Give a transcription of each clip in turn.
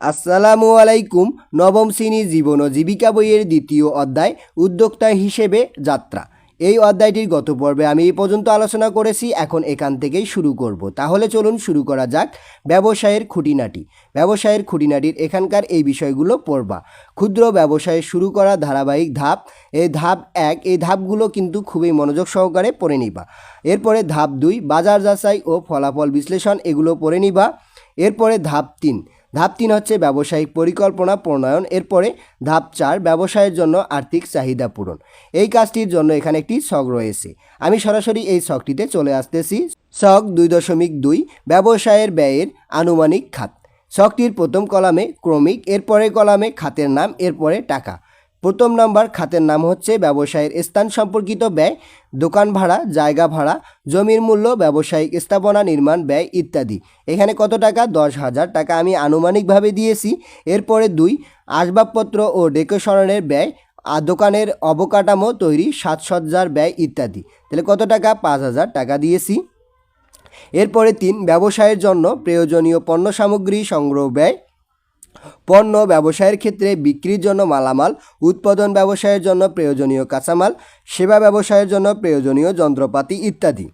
আসসালামু আলাইকুম, নবম শ্রেণি জীবন ও জীবিকা বইয়ের দ্বিতীয় অধ্যায়, উদ্যোক্তা হিসেবে যাত্রা। এই অধ্যায়টির গত পর্বে আমি এই পর্যন্ত আলোচনা করেছি, এখন এখান থেকেই শুরু করব। তাহলে চলুন শুরু করা যাক ব্যবসায়ের খুঁটিনাটি। ব্যবসায়ের খুঁটিনাটির এখানকার এই বিষয়গুলো পড়বা। ক্ষুদ্র ব্যবসায় শুরু করা ধারাবাহিক ধাপ, এই ধাপ এক, এই ধাপগুলো কিন্তু খুবই মনোযোগ সহকারে পড়ে নিবা। এরপরে ধাপ দুই, বাজার যাচাই ও ফলাফল বিশ্লেষণ, এগুলো পড়ে নিবা। এরপরে ধাপ তিন ধাপ তিন হচ্ছে ব্যবসায়িক পরিকল্পনা, প্রণয়ন, এরপরে ধাপ চার, ব্যবসায়ের জন্য আর্থিক চাহিদা পূরণ। এই কাজটির জন্য এখানে একটি ছক রয়েছে। আমি সরাসরি এই ছকটিতে চলে আসতেছি। ছক দুই দশমিক দুই, ব্যবসায়ের ব্যয়ের আনুমানিক খাত। ছকটির প্রথম কলামে ক্রমিক এরপরে কলামে খাতের নাম, এরপরে টাকা। প্রথম নাম্বার খাতের নাম হচ্ছে ব্যবসায়ের স্থান সম্পর্কিত ব্যয়, দোকান ভাড়া, জায়গা ভাড়া, জমির মূল্য, ব্যবসায়িক স্থাপনা, নির্মাণ ব্যয় ইত্যাদি। এখানে কত টাকা? দশ হাজার টাকা আমি আনুমানিকভাবে দিয়েছি। এরপরে দুই, আসবাবপত্র ও ডেকোরেশনের ব্যয় আর দোকানের অবকাঠামো তৈরি, সাজসজ্জার ব্যয় ইত্যাদি। তাহলে কত টাকা? পাঁচ হাজার টাকা দিয়েছি। এরপরে তিন, ব্যবসায়ের জন্য প্রয়োজনীয় পণ্য সামগ্রী সংগ্রহ ব্যয় পণ্য ব্যবসায়ের ক্ষেত্রে বিক্রির জন্য মালামাল, উৎপাদন ব্যবসায়ের জন্য প্রয়োজনীয় কাঁচামাল, সেবা ব্যবসায়ের জন্য প্রয়োজনীয় যন্ত্রপাতি ইত্যাদি।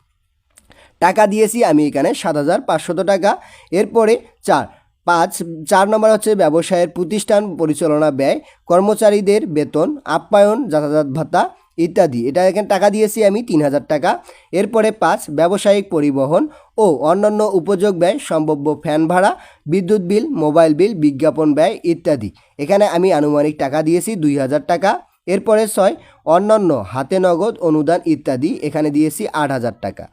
টাকা দিয়েছি আমি এখানে সাত হাজার পাঁচশত টাকা। এরপরে চার, পাঁচ, চার নম্বর হচ্ছে ব্যবসায়ের প্রতিষ্ঠান পরিচালনা ব্যয়, কর্মচারীদের বেতন, আপ্যায়ন, যাতায়াত ভাতা ইত্যাদি। এটা এখানে টাকা দিয়েছি আমি তিন হাজার টাকা। এরপরে পাঁচ, ব্যবসায়িক পরিবহন ও অন্যান্য উপযোগ ব্যয়, সম্ভাব্য ফ্যান ভাড়া, বিদ্যুৎ বিল, মোবাইল বিল, বিজ্ঞাপন ব্যয় ইত্যাদি। এখানে আমি আনুমানিক টাকা দিয়েছি দুই হাজার টাকা। এরপরে ছয়, অন্যান্য হাতে নগদ অনুদান ইত্যাদি এখানে দিয়েছি আট হাজার টাকা।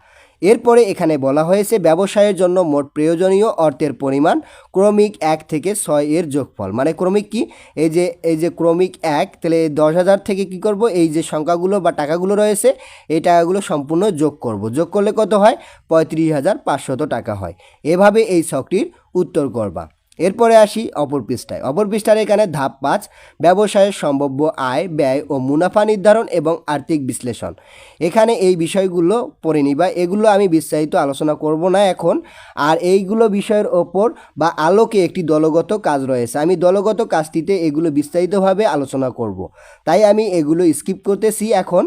এরপরে এখানে বলা হয়েছে, ব্যবসায়ের জন্য মোট প্রয়োজনীয় অর্থের পরিমাণ ক্রমিক এক থেকে ছয় এর যোগফল। মানে ক্রমিক কি? এই যে এই যে ক্রমিক এক, তাহলে দশ হাজার থেকে কি করব? এই যে সংখ্যাগুলো বা টাকাগুলো রয়েছে, এই টাকাগুলো সম্পূর্ণ যোগ করব। যোগ করলে কত হয়? পঁয়ত্রিশ হাজার পাঁচশত টাকা হয়। এভাবে এই ছকটির উত্তর করবা। এরপরে আসি অপর পৃষ্ঠায়। অপর পৃষ্ঠার এখানে ধাপ পাঁচ, ব্যবসায়ের সম্ভাব্য আয়, ব্যয় ও মুনাফা নির্ধারণ এবং আর্থিক বিশ্লেষণ। এখানে এই বিষয়গুলো পড়ে নিবা এগুলো আমি বিস্তারিত আলোচনা করব না এখন। আর এইগুলো বিষয়ের ওপর বা আলোকে একটি দলগত কাজ রয়েছে। আমি দলগত কাজটিতে এগুলো বিস্তারিতভাবে আলোচনা করব। তাই আমি এগুলো স্কিপ করতেছি এখন।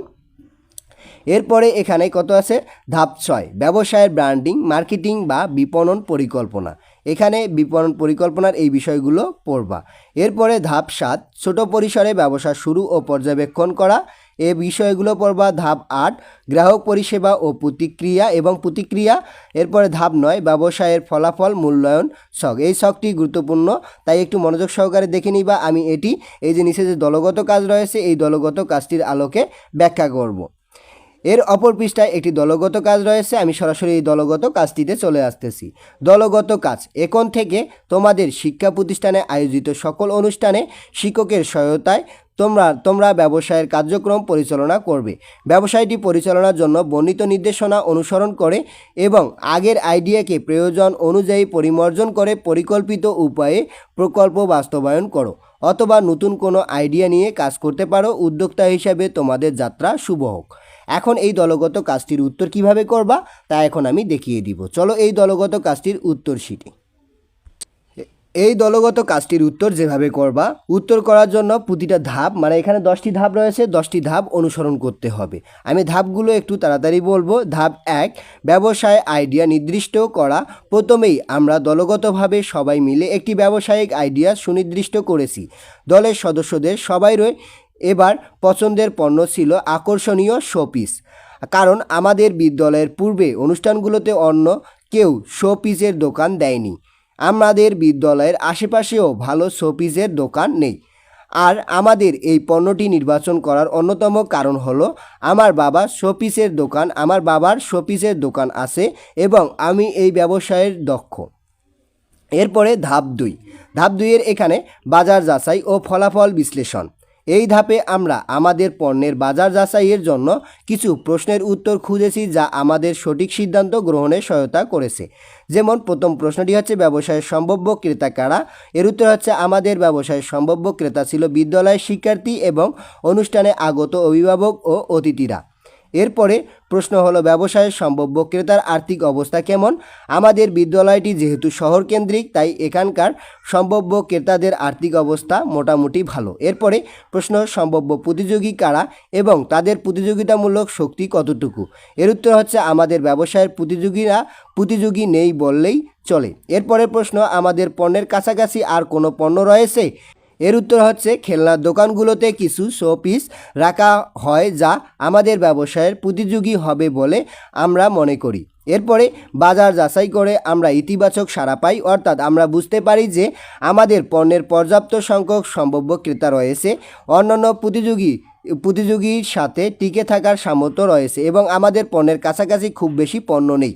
এরপরে এখানে কত আছে? ধাপ ছয়, ব্যবসায়ের ব্র্যান্ডিং, মার্কেটিং বা বিপণন পরিকল্পনা। এখানে বিপণন পরিকল্পনার এই বিষয়গুলো পড়বা। এরপরে ধাপ সাত, ছোট পরিসরে ব্যবসা শুরু ও পর্যবেক্ষণ করা। এ বিষয়গুলো পড়বা। ধাপ আট, গ্রাহক পরিষেবা ও প্রতিক্রিয়া এবং প্রতিক্রিয়া। এরপরে ধাপ নয়, ব্যবসায়ের ফলাফল, মূল্যায়ন শখ এই শখটি গুরুত্বপূর্ণ, তাই একটু মনোযোগ সহকারে দেখে নিবা। আমি এটি, এই যে নিচে যে দলগত কাজ রয়েছে, এই দলগত কাজটির আলোকে ব্যাখ্যা করব। এর অপর পৃষ্ঠায় একটি দলগত কাজ রয়েছে, আমি সরাসরি এই দলগত কাজটিতে চলে আসতেছি। দলগত কাজ, এখন থেকে তোমাদের শিক্ষা প্রতিষ্ঠানে আয়োজিত সকল অনুষ্ঠানে শিক্ষকের সহায়তায় তোমরা তোমরা ব্যবসায়ের কার্যক্রম পরিচালনা করবে। ব্যবসায়টি পরিচালনার জন্য বর্ণিত নির্দেশনা অনুসরণ করে এবং আগের আইডিয়াকে প্রয়োজন অনুযায়ী পরিমার্জন করে পরিকল্পিত উপায়ে প্রকল্প বাস্তবায়ন করো অথবা নতুন কোনো আইডিয়া নিয়ে কাজ করতে পারো। উদ্যোক্তা হিসাবে তোমাদের যাত্রা শুভ হোক। এখন এই দলগত কাজটির উত্তর কীভাবে করবা, তা এখন আমি দেখিয়ে দিব। চলো এই দলগত কাজটির উত্তর শিটি এই দলগত কাজটির উত্তর যেভাবে করবা, উত্তর করার জন্য প্রতিটা ধাপ মানে এখানে দশটি ধাপ রয়েছে, দশটি ধাপ অনুসরণ করতে হবে। আমি ধাপগুলো একটু তাড়াতাড়ি বলব। ধাপ এক, ব্যবসায় আইডিয়া নির্দিষ্ট করা। প্রথমেই আমরা দলগতভাবে সবাই মিলে একটি ব্যবসায়িক আইডিয়া সুনির্দিষ্ট করেছি। দলের সদস্যদের সবাইরই এবার পছন্দের পণ্য ছিল আকর্ষণীয় শোপিস। কারণ আমাদের বিদ্যালয়ের পূর্বে অনুষ্ঠানগুলোতে অন্য কেউ শোপিসের দোকান দেয়নি। আমাদের বিদ্যালয়ের আশেপাশেও ভালো শোপিসের দোকান নেই। আর আমাদের এই পণ্যটি নির্বাচন করার অন্যতম কারণ হলো, আমার বাবা শোপিসের দোকান, আমার বাবার শোপিসের দোকান আছে এবং আমি এই ব্যবসায়ের দক্ষ। এরপরে ধাপ দুই ধাপ দুইয়ের এখানে বাজার যাচাই ও ফলাফল বিশ্লেষণ। এই ধাপে আমরা আমাদের পণ্যের বাজার যাচাইয়ের জন্য কিছু প্রশ্নের উত্তর খুঁজেছি যা আমাদের সঠিক সিদ্ধান্ত গ্রহণে সহায়তা করেছে। যেমন, প্রথম প্রশ্নটি হচ্ছে ব্যবসায়ের সম্ভাব্য ক্রেতা কারা? এর উত্তর হচ্ছে, আমাদের ব্যবসায়ের সম্ভাব্য ক্রেতা ছিল বিদ্যালয়ের শিক্ষার্থী এবং অনুষ্ঠানে আগত অভিভাবক ও অতিথিরা। এরপরে প্রশ্ন হলো ব্যবসায়ের সম্ভাব্য ক্রেতার আর্থিক অবস্থা কেমন? আমাদের বিদ্যালয়টি যেহেতু শহর কেন্দ্রিক তাই এখানকার সম্ভাব্য ক্রেতাদের আর্থিক অবস্থা মোটামুটি ভালো। এরপরে প্রশ্ন, সম্ভাব্য প্রতিযোগী কারা এবং তাদের প্রতিযোগিতামূলক শক্তি কতটুকু? এর উত্তর হচ্ছে, আমাদের ব্যবসায়ের প্রতিযোগীরা প্রতিযোগী নেই বললেই চলে। এরপরের প্রশ্ন, আমাদের পণ্যের কাছাকাছি আর কোনো পণ্য রয়েছে? এর উত্তর হচ্ছে, খেলনার দোকানগুলোতে কিছু শোপিস রাখা হয় যা আমাদের ব্যবসায়ের প্রতিযোগী হবে বলে আমরা মনে করি। এরপরে, বাজার যাচাই করে আমরা ইতিবাচক সাড়া পাই, অর্থাৎ আমরা বুঝতে পারি যে আমাদের পণ্যের পর্যাপ্ত সংখ্যক সম্ভাব্য ক্রেতা রয়েছে, অন্যান্য প্রতিযোগী, প্রতিযোগীর সাথে টিকে থাকার সামর্থ্য রয়েছে এবং আমাদের পণ্যের কাছাকাছি খুব বেশি পণ্য নেই।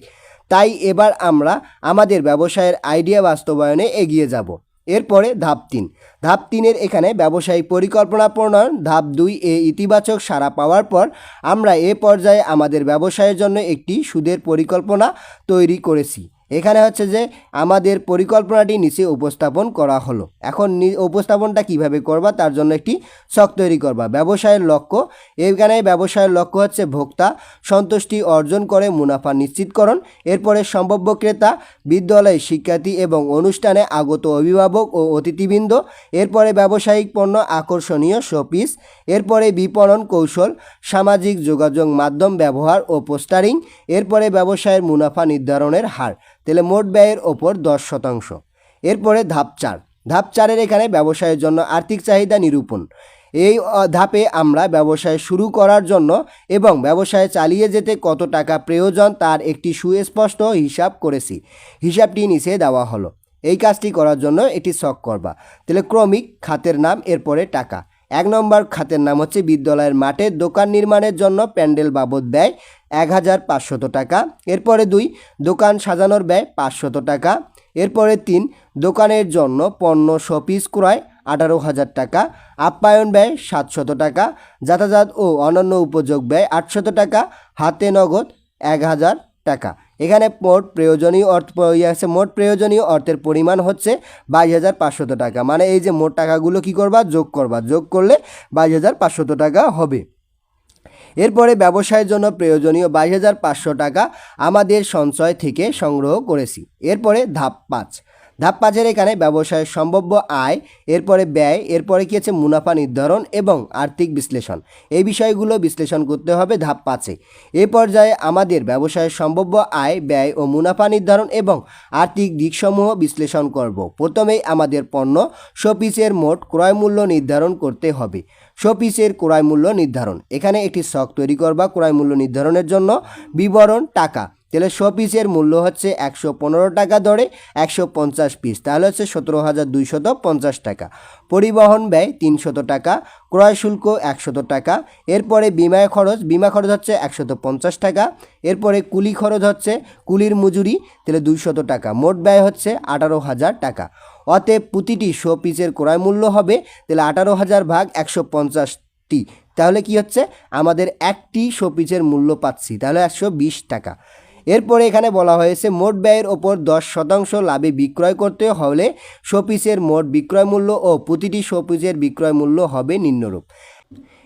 তাই এবার আমরা আমাদের ব্যবসায়ের আইডিয়া বাস্তবায়নে এগিয়ে যাব। এরপরে ধাপ তিন। ধাপ তিনের এখানে ব্যবসায়িক পরিকল্পনা প্রণয়ন, ধাপ দুই এ ইতিবাচক সাড়া পাওয়ার পর আমরা এ পর্যায়ে আমাদের ব্যবসায়ের জন্য একটি সুদের পরিকল্পনা তৈরি করেছি। এখানে হচ্ছে যে আমাদের পরিকল্পনাটি নিচে উপস্থাপন করা হলো। এখন উপস্থাপনটা কীভাবে করবা তার জন্য একটি শখ তৈরি করবা। ব্যবসায়ের লক্ষ্য, এখানে ব্যবসায়ের লক্ষ্য হচ্ছে ভোক্তা সন্তুষ্টি অর্জন করে মুনাফা নিশ্চিতকরণ। এরপরে সম্ভাব্য ক্রেতা বিদ্যালয় শিক্ষার্থী এবং অনুষ্ঠানে আগত অভিভাবক ও অতিথিবৃন্দ। এরপরে ব্যবসায়িক পণ্য আকর্ষণীয় শোপিস। এরপরে বিপণন কৌশল, সামাজিক যোগাযোগ মাধ্যম ব্যবহার ও পোস্টারিং, এরপরে ব্যবসায়ের মুনাফা নির্ধারণের হার, তাহলে মোট ব্যয়ের ওপর দশ শতাংশ। এরপরে ধাপ চার, ধাপ চারের এখানে ব্যবসায়ের জন্য আর্থিক চাহিদা নিরূপণ। এই ধাপে আমরা ব্যবসায় শুরু করার জন্য এবং ব্যবসায় চালিয়ে যেতে কত টাকা প্রয়োজন তার একটি সুস্পষ্ট হিসাব করেছি। হিসাবটি নিচে দেওয়া হলো। এই কাজটি করার জন্য এটি শখ করবা। তাহলে ক্রমিক খাতের নাম, এরপরে টাকা। এক নম্বর খাতের নাম হচ্ছে বিদ্যালয়ের মাঠে দোকান নির্মাণের জন্য প্যান্ডেল বাবদ ব্যয় এক হাজার পাঁচশত টাকা। এরপরে দুই, দোকান সাজানোর ব্যয় পাঁচশত টাকা। এরপরে তিন, দোকানের জন্য পণ্য শপিস ক্রয় আঠারো হাজার টাকা। আপ্যায়ন ব্যয় সাতশত টাকা। যাতায়াত ও অন্যান্য উপযোগ ব্যয় আটশত টাকা। হাতে নগদ এক হাজার টাকা। এখানে মোট প্রয়োজনীয় অর্থ আছে, মোট প্রয়োজনীয় অর্থের পরিমাণ হচ্ছে বাইশ হাজার পাঁচশত টাকা। মানে এই যে মোট টাকাগুলো কি করবা? যোগ করবা। যোগ করলে বাইশ হাজার পাঁচশত টাকা হবে। এরপরে ব্যবসায়ের জন্য প্রয়োজনীয় বাইশ হাজার পাঁচশো টাকা আমাদের সঞ্চয় থেকে সংগ্রহ করেছি। এরপরে ধাপ পাঁচ। ধাপ পাঁচের এখানে ব্যবসায়ের সম্ভাব্য আয়, এরপরে ব্যয়, এরপরে কি আছে মুনাফা নির্ধারণ এবং আর্থিক বিশ্লেষণ। এই বিষয়গুলো বিশ্লেষণ করতে হবে ধাপ পাঁচে। এ পর্যায়ে আমাদের ব্যবসায়ের সম্ভাব্য আয়, ব্যয় ও মুনাফা নির্ধারণ এবং আর্থিক দিকসমূহ বিশ্লেষণ করব। প্রথমেই আমাদের পণ্য, শোপিসের মোট ক্রয় মূল্য নির্ধারণ করতে হবে। শোপিসের ক্রয় মূল্য নির্ধারণ। এখানে একটি শখ তৈরি করবা ক্রয় মূল্য নির্ধারণের জন্য। বিবরণ, টাকা। তাহলে শো পিসের মূল্য হচ্ছে একশো পনেরো টাকা দরে একশো পঞ্চাশ পিস। তাহলে হচ্ছে সতেরো হাজার দুইশত পঞ্চাশ টাকা। পরিবহন ব্যয় তিনশত টাকা, ক্রয় শুল্ক একশত টাকা, এরপরে বিমা খরচ বিমা খরচ হচ্ছে একশত পঞ্চাশ টাকা, এরপরে কুলি খরচ হচ্ছে কুলির মজুরি, তাহলে দুইশত টাকা। মোট ব্যয় হচ্ছে আঠারো হাজার টাকা। অতএব প্রতিটি শো পিসের ক্রয় মূল্য হবে, তাহলে আঠারো হাজার ভাগ একশো পঞ্চাশটি তাহলে কি হচ্ছে? আমাদের একটি শো পিসের মূল্য পাচ্ছি, তাহলে একশো বিশ টাকা। এরপরে এখানে বলা হয়েছে, মোট ব্যয়ের ওপর দশ শতাংশ লাভে বিক্রয় করতে হলে শোপিসের মোট বিক্রয় মূল্য ও প্রতিটি শোপিসের বিক্রয় মূল্য হবে নিম্নরূপ।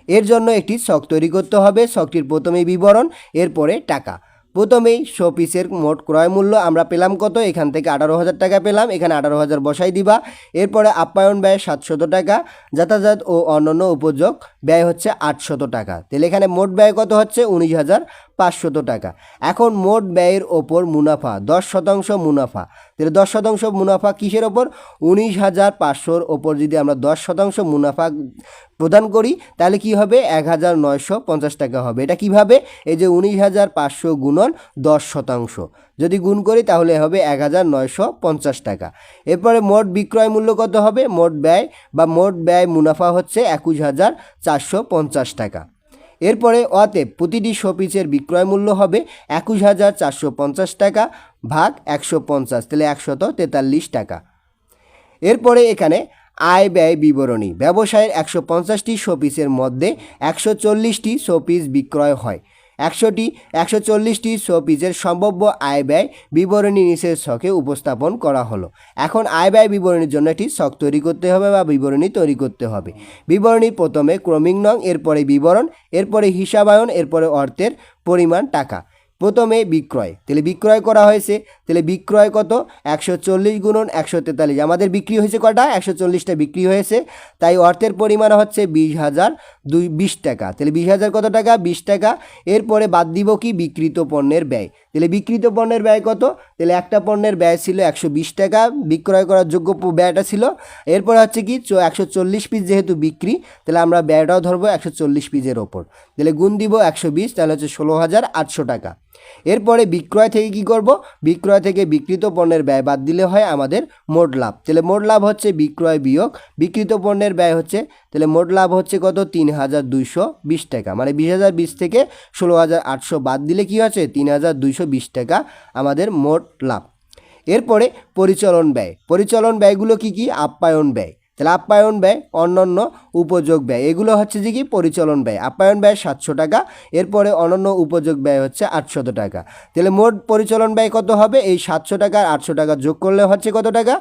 এর জন্য একটি শখ তৈরি করতে হবে। শখটির প্রথমেই বিবরণ, এরপরে টাকা। প্রথমেই শোপিসের মোট ক্রয় মূল্য আমরা পেলাম কত? এখান থেকে আঠারো হাজার টাকা পেলাম। এখানে আঠারো হাজার বসাই দিবা। এরপরে আপ্যায়ন ব্যয় সাতশত টাকা, যাতায়াত ও অন্যান্য উপযোগ ব্যয় হচ্ছে আটশত টাকা। তাহলে এখানে মোট ব্যয় কত হচ্ছে? উনিশ হাজার পাঁচশত টাকা। এখন মোট ব্যয়ের ওপর মুনাফা, দশ শতাংশ মুনাফা। তাহলে দশ শতাংশ মুনাফা কিসের ওপর? উনিশ হাজার পাঁচশোর ওপর যদি আমরা দশ শতাংশ মুনাফা প্রদান করি, তাহলে কি হবে? এক হাজার নয়শো পঞ্চাশ টাকা হবে। এটা কীভাবে? এই যে উনিশ হাজার পাঁচশো গুণন দশ শতাংশ। যদি গুণ করি, তাহলে হবে এক হাজার নয়শো পঞ্চাশ টাকা। এরপরে মোট বিক্রয় মূল্য কত হবে? মোট ব্যয় বা মোট ব্যয় মুনাফা হচ্ছে একুশ হাজার চারশো পঞ্চাশ টাকা। এরপরে অতএব প্রতিটি শোপিসের বিক্রয় মূল্য হবে একুশ হাজার চারশো পঞ্চাশ টাকা ভাগ একশো পঞ্চাশ, তাহলে একশত তেতাল্লিশ টাকা। এরপরে এখানে আয় ব্যয় বিবরণী। ব্যবসায়ের একশো পঞ্চাশটি শোপিসের মধ্যে একশো চল্লিশটি শোপিস বিক্রয় হয়। একশোটি, একশো চল্লিশটি শোপিজের সম্ভাব্য আয় ব্যয় বিবরণী নিচের ছকে উপস্থাপন করা হলো। এখন আয় ব্যয় বিবরণীর জন্য একটি শখ তৈরি করতে হবে বা বিবরণী তৈরি করতে হবে। বিবরণী প্রথমে ক্রমিক নং, এরপরে বিবরণ, এরপরে হিসাবায়ন, এরপরে অর্থের পরিমাণ টাকা। প্রথমে বিক্রয়। তাহলে বিক্রয় করা হয়েছে, তাহলে বিক্রয় কত? একশো চল্লিশ গুণন একশো তেতাল্লিশ। আমাদের বিক্রি হয়েছে কটা একশো চল্লিশটা বিক্রি হয়েছে। তাই অর্থের পরিমাণ হচ্ছে বিশ হাজার দুই বিশ টাকা। তাহলে বিশ হাজার কত টাকা? বিশ টাকা। এরপরে বাদ দিব কি? বিকৃত পণ্যের ব্যয়। তাহলে বিকৃত পণ্যের ব্যয় কত? তাহলে একটা পণ্যের ব্যয় ছিল একশো বিশ টাকা। বিক্রয় করার যোগ্য ব্যয়টা ছিল। এরপরে হচ্ছে কি? একশো চল্লিশ পিস যেহেতু বিক্রি, তাহলে আমরা ব্যয়টাও ধরবো একশো চল্লিশ পিসের ওপর। তাহলে গুণ দিব একশো বিশ, তাহলে হচ্ছে ষোলো হাজার আটশো টাকা। এরপরে বিক্রয় থেকে কি করব? বিক্রয় থেকে বিকৃত পণ্যের ব্যয় বাদ দিলে হয় আমাদের মোট লাভ। তাহলে মোট লাভ হচ্ছে বিক্রয় বিয়োগ। বিকৃত পণ্যের ব্যয় হচ্ছে, তাহলে মোট লাভ হচ্ছে কত? তিন হাজার দুইশো বিশ টাকা। মানে বিশ হাজার বিশ থেকে ষোলো হাজার আটশো বাদ দিলে কি হচ্ছে? তিন হাজার দুইশো বিশ টাকা আমাদের মোট লাভ। এরপরে পরিচালন ব্যয়। পরিচালন ব্যয়গুলো কি কি? আপ্যায়ন ব্যয়। তাহলে আপ্যায়ন ব্যয়, অন্যান্য উপযোগ ব্যয়। এগুলো হচ্ছে যে কি? পরিচালন ব্যয়। আপ্যায়ন ব্যয় সাতশো টাকা, এরপরে অনন্য উপযোগ ব্যয় হচ্ছে আটশত টাকা। তাহলে মোট পরিচালন ব্যয় কত হবে? এই সাতশো টাকা আর আটশো টাকা যোগ করলে হচ্ছে কত টাকা?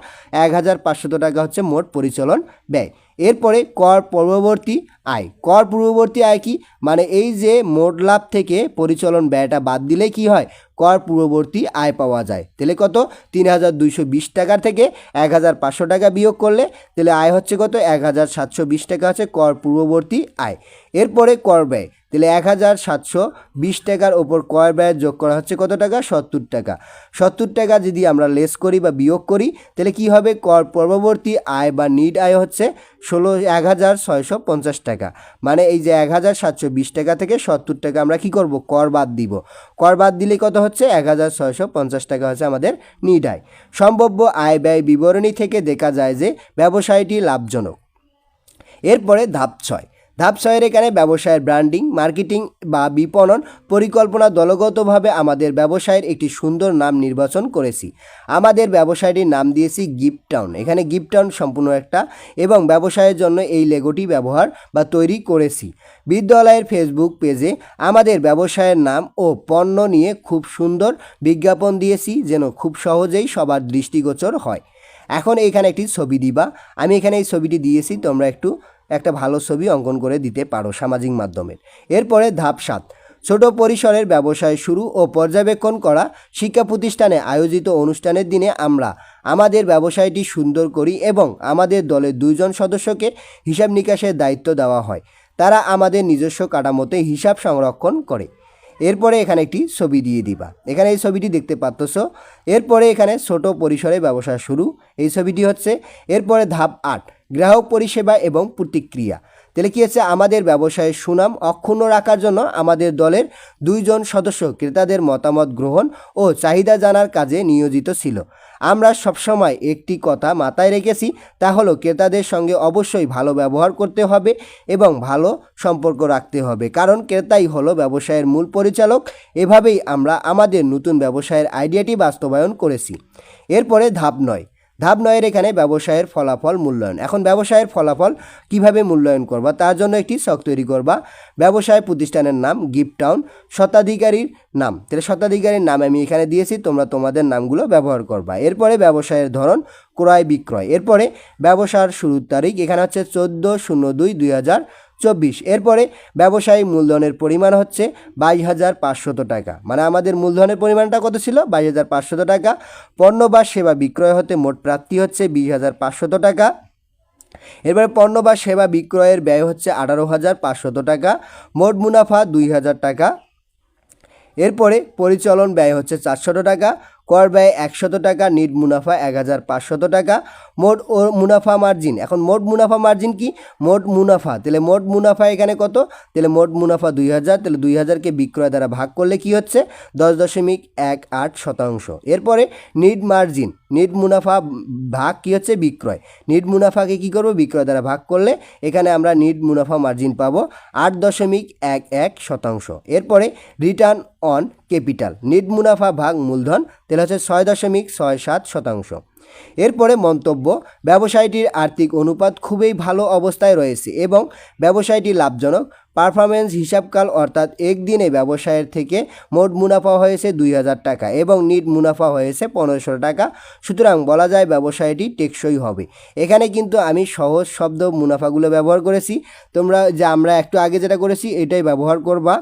এক হাজার পাঁচশত টাকা হচ্ছে মোট পরিচালন ব্যয়। এরপরে কর পূর্ববর্তী আয়। কর পূর্ববর্তী আয় কি? মানে এই যে মোট লাভ থেকে পরিচালন ব্যয়টা বাদ দিলে কি হয়? কর পূর্ববর্তী আয় পাওয়া যায়। তাহলে কত? তিন হাজার দুইশো বিশ টাকার থেকে এক হাজার পাঁচশো টাকা বিয়োগ করলে, তাহলে আয় হচ্ছে কত? এক হাজার সাতশো বিশ টাকা হচ্ছে কর পূর্ববর্তী আয়। এরপরে কর ব্যয়। তাহলে এক হাজার সাতশো বিশ টাকার ওপর কর ব্যয় যোগ করা হচ্ছে কত টাকা? সত্তর টাকা। সত্তর টাকা যদি আমরা লেস করি বা বিয়োগ করি, তাহলে কি হবে? কর পরবর্তী আয় বা নিট আয় হচ্ছে ষোলো এক হাজার ছয়শো পঞ্চাশ টাকা। মানে এই যে এক হাজার সাতশো বিশ টাকা থেকে সত্তর টাকা আমরা কি করব? কর বাদ দিব। কর বাদ দিলে কত হচ্ছে? এক হাজার ছয়শো পঞ্চাশ টাকা হচ্ছে আমাদের নিট আয়। সম্ভাব্য আয় ব্যয় বিবরণী থেকে দেখা যায় যে ব্যবসায়টি লাভজনক। এরপরে ধাপ ছয়। ধাপ ছয়ের এখানে ব্যবসায়ের ব্র্যান্ডিং, মার্কেটিং বা বিপণন পরিকল্পনা দলগতভাবে আমাদের ব্যবসায়ের একটি সুন্দর নাম নির্বাচন করেছি। আমাদের ব্যবসায়টির নাম দিয়েছি গিফট টাউন এখানে গিফট টাউন সম্পূর্ণ একটা এবং ব্যবসায়ের জন্য এই লেগোটি ব্যবহার বা তৈরি করেছি। বিদ্যালয়ের ফেসবুক পেজে আমাদের ব্যবসায়ের নাম ও পণ্য নিয়ে খুব সুন্দর বিজ্ঞাপন দিয়েছি যেন খুব সহজেই সবার দৃষ্টিগোচর হয়। এখন এখানে একটি ছবি দিবা। আমি এখানে এই ছবিটি দিয়েছি, তোমরা একটু একটা ভালো ছবি অঙ্কন করে দিতে পারো সামাজিক মাধ্যমে। এরপরে ধাপ সাত, ছোট পরিসরের ব্যবসায় শুরু ও পর্যবেক্ষণ করা। শিক্ষা প্রতিষ্ঠানে আয়োজিত অনুষ্ঠানের দিনে আমরা আমাদের ব্যবসায়টি সুন্দর করি এবং আমাদের দলের দুইজন সদস্যকে হিসাব নিকাশের দায়িত্ব দেওয়া হয়। তারা আমাদের নিজস্ব কাঠামোতে হিসাব সংরক্ষণ করে। এরপরে এখানে একটি ছবি দিয়ে দিবা। এখানে এই ছবিটি দেখতে পাচ্ছ এরপরে এখানে ছোট পরিসরে ব্যবসা শুরু। এই ছবিটি হচ্ছে। এরপরে ধাপ আট গ্রাহক পরিষেবা এবং প্রতিক্রিয়া। তাহলে কি হচ্ছে? আমাদের ব্যবসায়ের সুনাম অক্ষুণ্ণ রাখার জন্য আমাদের দলের দুইজন সদস্য ক্রেতাদের মতামত গ্রহণ ও চাহিদা জানার কাজে নিয়োজিত ছিল। আমরা সবসময় একটি কথা মাথায় রেখেছি, তা হলো ক্রেতাদের সঙ্গে অবশ্যই ভালো ব্যবহার করতে হবে এবং ভালো সম্পর্ক রাখতে হবে। কারণ ক্রেতাই হলো ব্যবসায়ের মূল পরিচালক, এভাবেই আমরা আমাদের নতুন ব্যবসায়ের আইডিয়াটি বাস্তবায়ন করেছি। এরপরে ধাপ নয়। ধাপ নয়ের এখানে ব্যবসায়ের ফলাফল মূল্যায়ন। এখন ব্যবসায়ের ফলাফল কীভাবে মূল্যায়ন করবা? তার জন্য একটি শখ তৈরি করবা। ব্যবসায় প্রতিষ্ঠানের নাম গিফট টাউন, শতাধিকারীর নাম। তাহলে শতাধিকারীর নাম আমি এখানে দিয়েছি, তোমরা তোমাদের নামগুলো ব্যবহার করবা। এরপরে ব্যবসায়ের ধরন ক্রয় বিক্রয় এরপরে ব্যবসার শুরুর তারিখ, এখানে হচ্ছে চোদ্দ শূন্য দুই দুই হাজার চব্বিশ। এরপরে ব্যবসায়ী মূলধনের পরিমাণ হচ্ছে বাইশ হাজার পাঁচশত টাকা। মানে আমাদের মূলধনের পরিমাণটা কত ছিল? বাইশ হাজার পাঁচশত টাকা। পণ্য বা সেবা বিক্রয় হতে মোট প্রাপ্তি হচ্ছে বিশ হাজার পাঁচশত টাকা। এরপরে পণ্য বা সেবা বিক্রয়ের ব্যয় হচ্ছে আঠারো হাজার পাঁচশত টাকা। মোট মুনাফা দুই হাজার টাকা। এরপরে পরিচালন ব্যয় হচ্ছে চারশত টাকা। কর ব্যয় একশত টাকা, নিট মুনাফা এক হাজার পাঁচশত টাকা। মোট ও মুনাফা মার্জিন এখন মোট মুনাফা মার্জিন কি? মোট মুনাফা, তাহলে মোট মুনাফা এখানে কত? তাহলে মোট মুনাফা দুই হাজার, তাহলে দুই হাজারকে বিক্রয় দ্বারা ভাগ করলে কি হচ্ছে? দশ দশমিক এক আট শতাংশ। এরপরে নিট মার্জিন নিট মুনাফা ভাগ কি হচ্ছে? বিক্রয়। নিট মুনাফাকে কি করব? বিক্রয় দ্বারা ভাগ করলে এখানে আমরা নিট মুনাফা মার্জিন পাবো আট দশমিক এক এক শতাংশ। এরপরে রিটার্ন অন ক্যাপিটাল নিট মুনাফা ভাগ মূলধন, তাহলে হচ্ছে ছয় দশমিক ছয় সাত শতাংশ। এরপরে মন্তব্য, ব্যবসায়টির আর্থিক অনুপাত খুবই ভালো অবস্থায় রয়েছে এবং ব্যবসায়টি লাভজনক। পারফরমেন্স হিসাবকাল অর্থাৎ একদিনে ব্যবসায়ের থেকে মোট মুনাফা হয়েছে দুই হাজার টাকা এবং নিট মুনাফা হয়েছে পনেরোশো টাকা। সুতরাং বলা যায় ব্যবসায়টি টেকসই হবে। এখানে কিন্তু আমি সহজ শব্দ মুনাফাগুলো ব্যবহার করেছি। তোমরা যে আমরা একটু আগে যেটা করেছি, এটাই ব্যবহার করবা।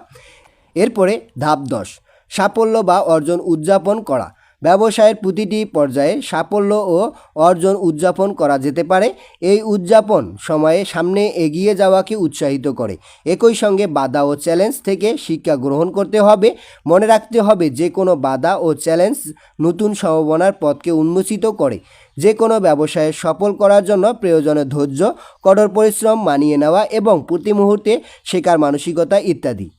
এরপরে ধাপ দশ, সাফল্য বা অর্জন উদযাপন করা। ব্যবসায়ের প্রতিটি পর্যায়ে সাফল্য ও অর্জন উদযাপন করা যেতে পারে। এই উদযাপন সময়ে সামনে এগিয়ে যাওয়াকে উৎসাহিত করে। একই সঙ্গে বাধা ও চ্যালেঞ্জ থেকে শিক্ষা গ্রহণ করতে হবে। মনে রাখতে হবে যে কোনো বাধা ও চ্যালেঞ্জ নতুন সম্ভাবনার পথকে উন্মোচিত করে। যে কোনো ব্যবসায় সফল করার জন্য প্রয়োজনে ধৈর্য, কঠোর পরিশ্রম মানিয়ে নেওয়া এবং প্রতি মুহূর্তে শেখার মানসিকতা ইত্যাদি।